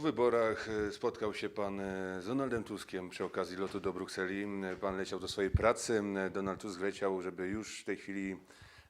Po wyborach e, spotkał się pan e, z Donaldem Tuskiem przy okazji lotu do Brukseli. E, Pan leciał do swojej pracy. Donald Tusk leciał, żeby już w tej chwili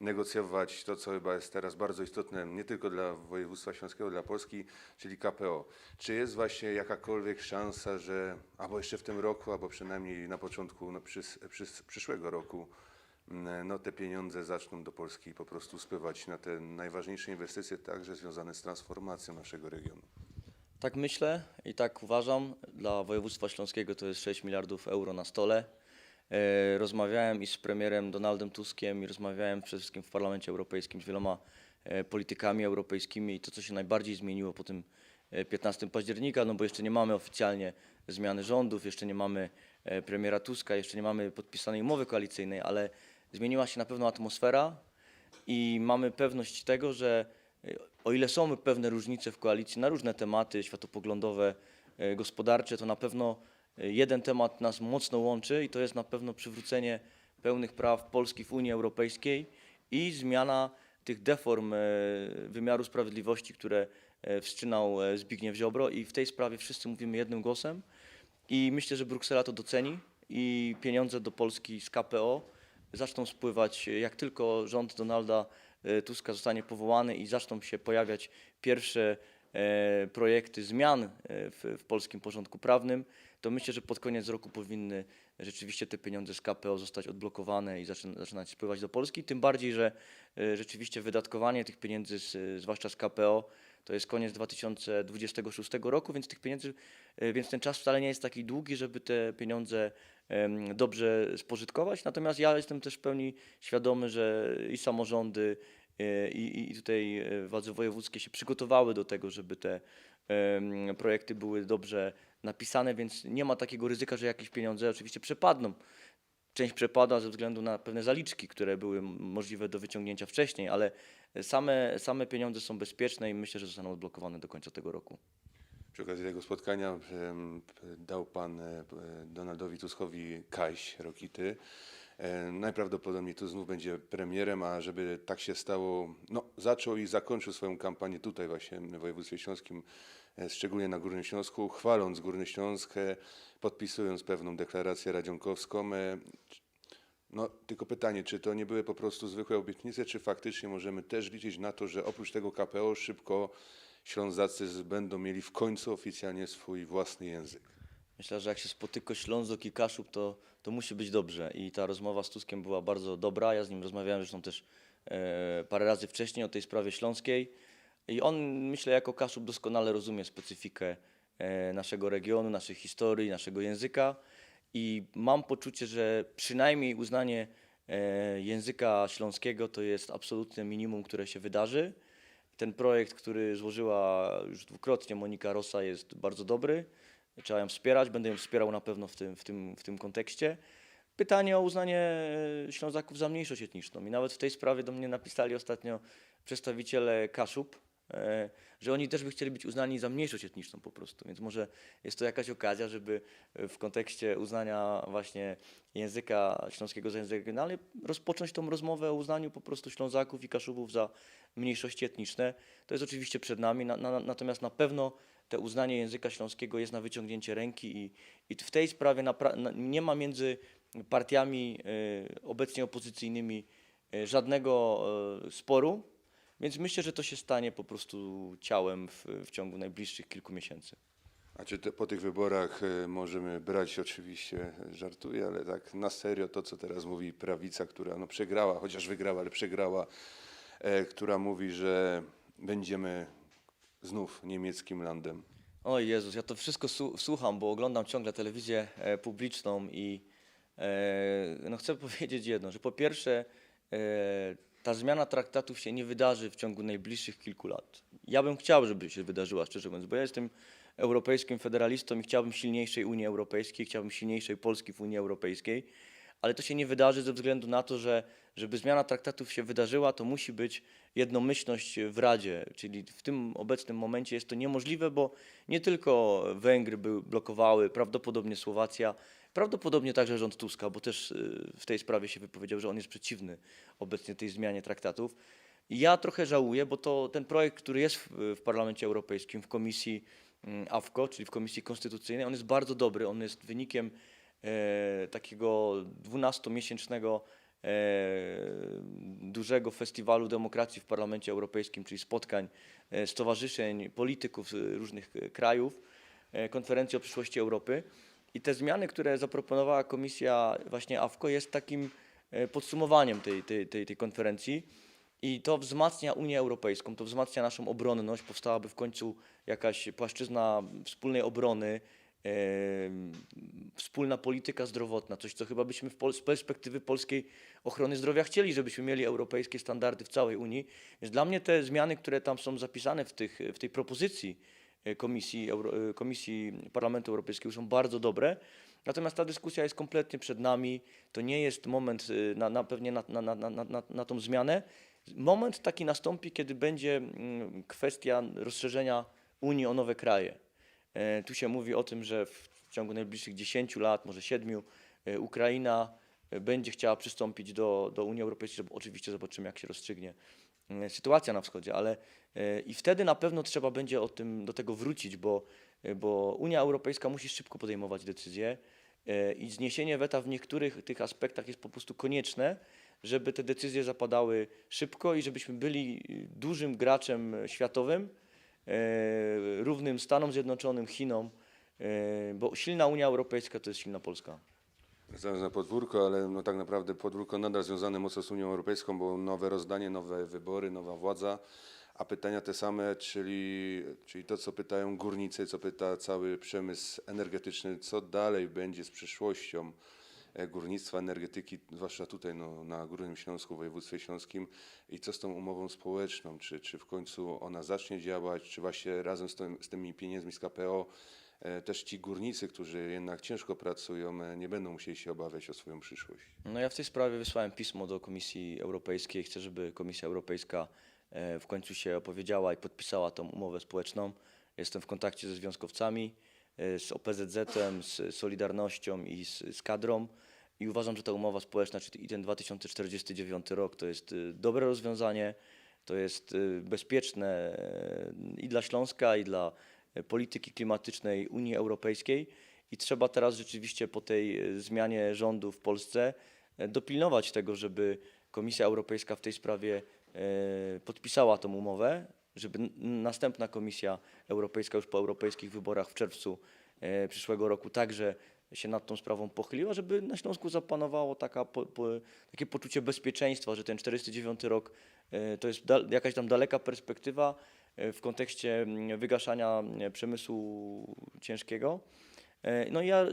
negocjować to, co chyba jest teraz bardzo istotne nie tylko dla województwa śląskiego, dla Polski, czyli KPO. Czy jest właśnie jakakolwiek szansa, że albo jeszcze w tym roku, albo przynajmniej na początku no, przys, przys, przyszłego roku no, te pieniądze zaczną do Polski po prostu spływać na te najważniejsze inwestycje, także związane z transformacją naszego regionu? Tak myślę i tak uważam. Dla województwa śląskiego to jest 6 miliardów euro na stole. E, Rozmawiałem i z premierem Donaldem Tuskiem i rozmawiałem przede wszystkim w Parlamencie Europejskim z wieloma e, politykami europejskimi i to, co się najbardziej zmieniło po tym e, 15 października, no bo jeszcze nie mamy oficjalnie zmiany rządów, jeszcze nie mamy e, premiera Tuska, jeszcze nie mamy podpisanej umowy koalicyjnej, ale zmieniła się na pewno atmosfera i mamy pewność tego, że e, o ile są pewne różnice w koalicji na różne tematy światopoglądowe, e, gospodarcze, to na pewno e, jeden temat nas mocno łączy i to jest na pewno przywrócenie pełnych praw Polski w Unii Europejskiej i zmiana tych deform e, wymiaru sprawiedliwości, które wszczynał e, Zbigniew Ziobro. I w tej sprawie wszyscy mówimy jednym głosem i myślę, że Bruksela to doceni i pieniądze do Polski z KPO zaczną spływać, jak tylko rząd Donalda Tuska zostanie powołany i zaczną się pojawiać pierwsze e, projekty zmian e, w, w polskim porządku prawnym, to myślę, że pod koniec roku powinny rzeczywiście te pieniądze z KPO zostać odblokowane i zaczyn- zaczynać spływać do Polski. Tym bardziej, że e, rzeczywiście wydatkowanie tych pieniędzy, z, zwłaszcza z KPO, to jest koniec 2026 roku, więc tych pieniędzy, e, więc ten czas wcale nie jest taki długi, żeby te pieniądze dobrze spożytkować. Natomiast ja jestem też w pełni świadomy, że i samorządy, e, i, i tutaj e, władze wojewódzkie się przygotowały do tego, żeby te projekty były dobrze napisane, więc nie ma takiego ryzyka, że jakieś pieniądze oczywiście przepadną. Część przepada ze względu na pewne zaliczki, które były możliwe do wyciągnięcia wcześniej, ale same, same pieniądze są bezpieczne i myślę, że zostaną odblokowane do końca tego roku. Przy okazji tego spotkania dał pan e, Donaldowi Tuskowi Kaś Rokity. E, Najprawdopodobniej tu znów będzie premierem, a żeby tak się stało, no zaczął i zakończył swoją kampanię tutaj właśnie w województwie śląskim, e, szczególnie na Górnym Śląsku, chwaląc Górny Śląsk, e, podpisując pewną deklarację radzionkowską. No tylko pytanie, czy to nie były po prostu zwykłe obietnice, czy faktycznie możemy też liczyć na to, że oprócz tego KPO szybko Ślązacy będą mieli w końcu oficjalnie swój własny język? Myślę, że jak się spotyka Ślązok i Kaszub, to, to musi być dobrze. I ta rozmowa z Tuskiem była bardzo dobra. Ja z nim rozmawiałem zresztą też e, parę razy wcześniej o tej sprawie śląskiej. I on, myślę, jako Kaszub doskonale rozumie specyfikę e, naszego regionu, naszej historii, naszego języka. I mam poczucie, że przynajmniej uznanie e, języka śląskiego to jest absolutne minimum, które się wydarzy. Ten projekt, który złożyła już dwukrotnie Monika Rosa jest bardzo dobry. Trzeba ją wspierać, będę ją wspierał na pewno w tym, w tym, w tym kontekście. Pytanie o uznanie e, Ślązaków za mniejszość etniczną. I nawet w tej sprawie do mnie napisali ostatnio przedstawiciele Kaszub, że oni też by chcieli być uznani za mniejszość etniczną po prostu. Więc może jest to jakaś okazja, żeby e, w kontekście uznania właśnie języka śląskiego za język regionalny rozpocząć tą rozmowę o uznaniu po prostu Ślązaków i Kaszubów za mniejszości etniczne. To jest oczywiście przed nami, na, na, natomiast na pewno te uznanie języka śląskiego jest na wyciągnięcie ręki i, i w tej sprawie na, nie ma między partiami e, obecnie opozycyjnymi e, żadnego e, sporu, więc myślę, że to się stanie po prostu ciałem w, w ciągu najbliższych kilku miesięcy. A czy te, po tych wyborach e, możemy brać, oczywiście e, żartuję, ale tak na serio to, co teraz mówi prawica, która no przegrała, chociaż wygrała, ale przegrała, e, która mówi, że będziemy znów niemieckim landem. O Jezus, ja to wszystko su- słucham, bo oglądam ciągle telewizję e, publiczną i e, no chcę powiedzieć jedno, że po pierwsze e, ta zmiana traktatów się nie wydarzy w ciągu najbliższych kilku lat. Ja bym chciał, żeby się wydarzyła, szczerze mówiąc, bo ja jestem europejskim federalistą i chciałbym silniejszej Unii Europejskiej, chciałbym silniejszej Polski w Unii Europejskiej, ale to się nie wydarzy ze względu na to, że żeby zmiana traktatów się wydarzyła, to musi być jednomyślność w Radzie, czyli w tym obecnym momencie jest to niemożliwe, bo nie tylko Węgry by blokowały, prawdopodobnie Słowacja, prawdopodobnie także rząd Tuska, bo też y, w tej sprawie się wypowiedział, że on jest przeciwny obecnie tej zmianie traktatów. I ja trochę żałuję, bo to ten projekt, który jest w, w Parlamencie Europejskim, w Komisji mm, AWKO, czyli w Komisji Konstytucyjnej. On jest bardzo dobry, on jest wynikiem e, takiego 12-miesięcznego e, dużego festiwalu demokracji w Parlamencie Europejskim, czyli spotkań e, stowarzyszeń, polityków z różnych e, krajów, e, konferencji o przyszłości Europy. I te zmiany, które zaproponowała komisja właśnie AWKO jest takim e, podsumowaniem tej, tej, tej, tej konferencji. I to wzmacnia Unię Europejską, to wzmacnia naszą obronność, powstałaby w końcu jakaś płaszczyzna wspólnej obrony, e, wspólna polityka zdrowotna, coś co chyba byśmy z perspektywy polskiej ochrony zdrowia chcieli, żebyśmy mieli europejskie standardy w całej Unii. Więc dla mnie te zmiany, które tam są zapisane w, tych, w tej propozycji Komisji, Euro, e, Komisji Parlamentu Europejskiego są bardzo dobre. Natomiast ta dyskusja jest kompletnie przed nami. To nie jest moment e, na, na pewnie na, na, na, na, na, tą zmianę. Moment taki nastąpi, kiedy będzie mm, kwestia rozszerzenia Unii o nowe kraje. E, Tu się mówi o tym, że w ciągu najbliższych 10 lat, może 7, e, Ukraina e, będzie chciała przystąpić do, do Unii Europejskiej. Oczywiście zobaczymy, jak się rozstrzygnie e, sytuacja na wschodzie, ale e, i wtedy na pewno trzeba będzie o tym, do tego wrócić, bo, e, bo Unia Europejska musi szybko podejmować decyzje e, i zniesienie weta w niektórych tych aspektach jest po prostu konieczne, żeby te decyzje zapadały szybko i żebyśmy byli e, dużym graczem światowym, e, równym Stanom Zjednoczonym, Chinom, e, bo silna Unia Europejska to jest silna Polska. Wracając na podwórko, ale no tak naprawdę podwórko nadal związane mocno z Unią Europejską, bo nowe rozdanie, nowe wybory, nowa władza, a pytania te same, czyli, czyli to, co pytają górnicy, co pyta cały przemysł energetyczny, co dalej będzie z przyszłością e, górnictwa, energetyki, zwłaszcza tutaj no, na Górnym Śląsku, w województwie śląskim i co z tą umową społeczną, czy, czy w końcu ona zacznie działać, czy właśnie razem z, tym, z tymi pieniędzmi z KPO też ci górnicy, którzy jednak ciężko pracują, e, nie będą musieli się obawiać o swoją przyszłość. No ja w tej sprawie wysłałem pismo do Komisji Europejskiej. Chcę, żeby Komisja Europejska e, w końcu się opowiedziała i podpisała tą umowę społeczną. Jestem w kontakcie ze związkowcami, e, z OPZZ-em, z Solidarnością i z, z kadrą i uważam, że ta umowa społeczna, czyli ten 2049 rok, to jest e, dobre rozwiązanie, to jest e, bezpieczne e, i dla Śląska, i dla e, polityki klimatycznej Unii Europejskiej. I trzeba teraz rzeczywiście po tej e, zmianie rządu w Polsce e, dopilnować tego, żeby Komisja Europejska w tej sprawie e, podpisała tą umowę, żeby następna Komisja Europejska już po europejskich wyborach w czerwcu e, przyszłego roku także się nad tą sprawą pochyliła, żeby na Śląsku zapanowało taka po, po, takie poczucie bezpieczeństwa, że ten 49 rok e, to jest dal, jakaś tam daleka perspektywa e, w kontekście wygaszania przemysłu ciężkiego. E, No ja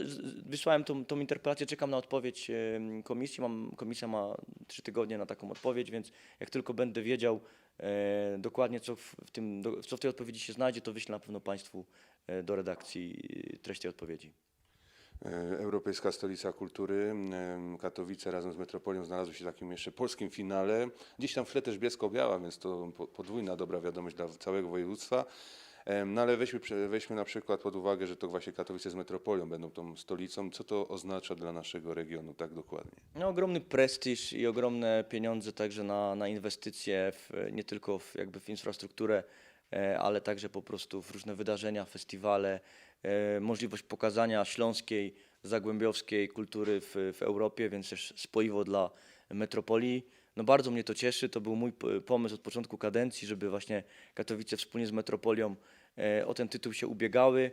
wysłałem tą, tą interpelację, czekam na odpowiedź em, komisji. Mam, komisja ma trzy tygodnie na taką odpowiedź, więc jak tylko będę wiedział e, dokładnie, co w, tym, co w tej odpowiedzi się znajdzie, to wyślę na pewno Państwu e, do redakcji e, treść tej odpowiedzi. E, Europejska Stolica Kultury, em, Katowice razem z Metropolią znalazły się w takim jeszcze polskim finale. Gdzieś tam w tle też Bielsko-Biała, więc to po- podwójna dobra wiadomość dla całego województwa. Em, No ale weźmy, weźmy na przykład pod uwagę, że to właśnie Katowice z Metropolią będą tą stolicą. Co to oznacza dla naszego regionu tak dokładnie? No, ogromny prestiż i ogromne pieniądze także na, na inwestycje, w, nie tylko w, jakby w infrastrukturę, e, ale także po prostu w różne wydarzenia, festiwale, e, możliwość pokazania śląskiej, zagłębiowskiej kultury w, w Europie, więc też spoiwo dla metropolii. No bardzo mnie to cieszy, to był mój pomysł od początku kadencji, żeby właśnie Katowice wspólnie z metropolią e, o ten tytuł się ubiegały.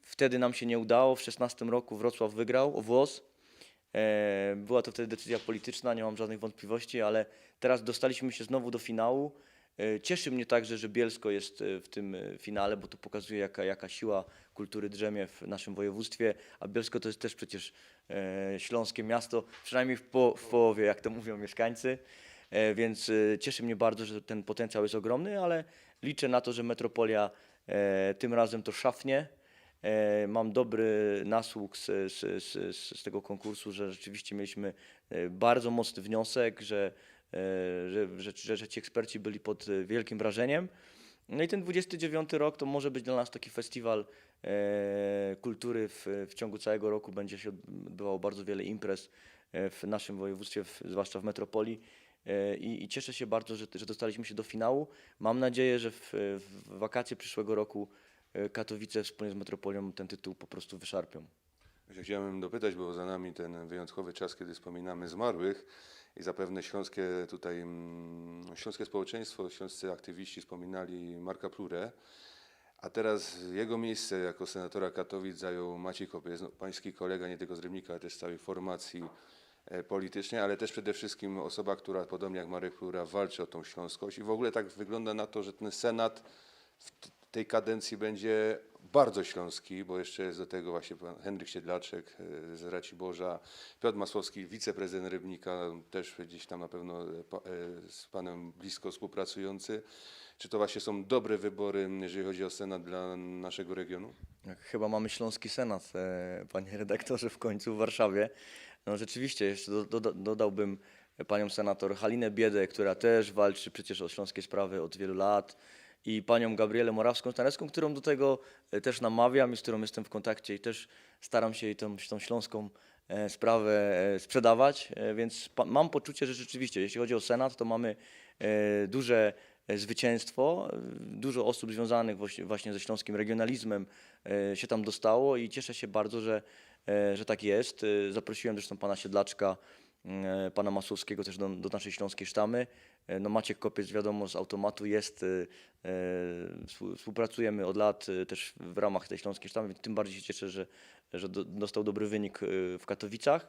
Wtedy nam się nie udało, w 16 roku Wrocław wygrał o włos. E, Była to wtedy decyzja polityczna, nie mam żadnych wątpliwości, ale teraz dostaliśmy się znowu do finału. E, Cieszy mnie także, że Bielsko jest e, w tym e, finale, bo to pokazuje, jaka, jaka siła kultury drzemie w naszym województwie, a Bielsko to jest też przecież śląskie miasto, przynajmniej w, po, w połowie, jak to mówią mieszkańcy. Więc cieszy mnie bardzo, że ten potencjał jest ogromny, ale liczę na to, że Metropolia tym razem to szafnie. Mam dobry nasług z, z, z, z, tego konkursu, że rzeczywiście mieliśmy bardzo mocny wniosek, że, że, że, że, że ci eksperci byli pod e, wielkim wrażeniem. No i ten 29 rok to może być dla nas taki festiwal e, kultury w, w ciągu całego roku. Będzie się odbywało bardzo wiele imprez e, w naszym województwie, w, zwłaszcza w metropolii. E, I, I cieszę się bardzo, że, że dostaliśmy się do finału. Mam nadzieję, że w, w wakacje przyszłego roku e, Katowice wspólnie z metropolią ten tytuł po prostu wyszarpią. Właśnie Chciałem dopytać, bo za nami ten wyjątkowy czas, kiedy wspominamy zmarłych i zapewne śląskie tutaj, mm, śląskie społeczeństwo, śląscy aktywiści wspominali Marka Plurę, a teraz jego miejsce jako senatora Katowic zajął Maciej Kopiec, no, pański kolega nie tylko z Rybnika, ale też z całej formacji e, politycznej, ale też przede wszystkim osoba, która podobnie jak Marek Plura walczy o tą śląskość. I w ogóle tak wygląda na to, że ten senat w tej kadencji będzie bardzo śląski, bo jeszcze jest do tego właśnie pan Henryk Siedlaczek e, z Raciborza, Piotr Masłowski, wiceprezydent Rybnika, też gdzieś tam na pewno e, e, z panem blisko współpracujący. Czy to właśnie są dobre wybory, jeżeli chodzi o senat dla naszego regionu? Jak Chyba mamy Śląski Senat, panie redaktorze, w końcu w Warszawie. No rzeczywiście, jeszcze do, do, dodałbym panią senator Halinę Biedę, która też walczy przecież o śląskie sprawy od wielu lat i panią Gabrielę Morawską-Stanecką, którą do tego e, też namawiam i z którą jestem w kontakcie i też staram się jej tą, tą śląską e, sprawę e, sprzedawać, więc mam poczucie, że rzeczywiście, jeśli chodzi o Senat, to mamy duże zwycięstwo, dużo osób związanych właśnie, ze śląskim regionalizmem się tam dostało i cieszę się bardzo, że, że tak jest. Zaprosiłem zresztą pana Siedlaczka, pana Masłowskiego też do, do naszej śląskiej sztamy. E, No Maciek Kopiec wiadomo z automatu jest, e, e, współ- współpracujemy od lat e, też w ramach tej śląskiej sztamy, więc tym bardziej się cieszę, że, że do, dostał dobry wynik e, w Katowicach.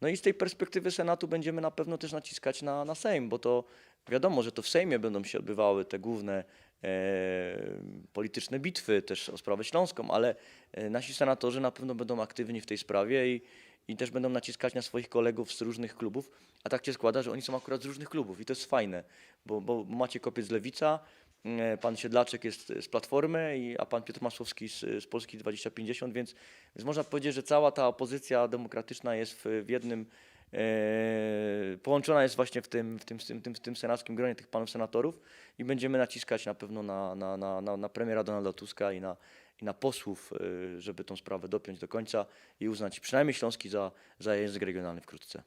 No i z tej perspektywy Senatu będziemy na pewno też naciskać na, na Sejm, bo to wiadomo, że to w Sejmie będą się odbywały te główne e, polityczne bitwy też o sprawę śląską, ale e, nasi senatorzy na pewno będą aktywni w tej sprawie i, i też będą naciskać na swoich kolegów z różnych klubów, a tak się składa, że oni są akurat z różnych klubów i to jest fajne, bo, bo macie kopiec Lewica, e, pan Siedlaczek jest z Platformy, a pan Piotr Masłowski z, z Polski 2050, więc, więc można powiedzieć, że cała ta opozycja demokratyczna jest w, w jednym, e, połączona jest właśnie w tym, w, tym, w, tym, w, tym, w tym senackim gronie tych panów senatorów i będziemy naciskać na pewno na, na, na, na, na premiera Donalda Tuska i na, i na posłów, e, żeby tą sprawę dopiąć do końca i uznać przynajmniej Śląski za, za język regionalny wkrótce.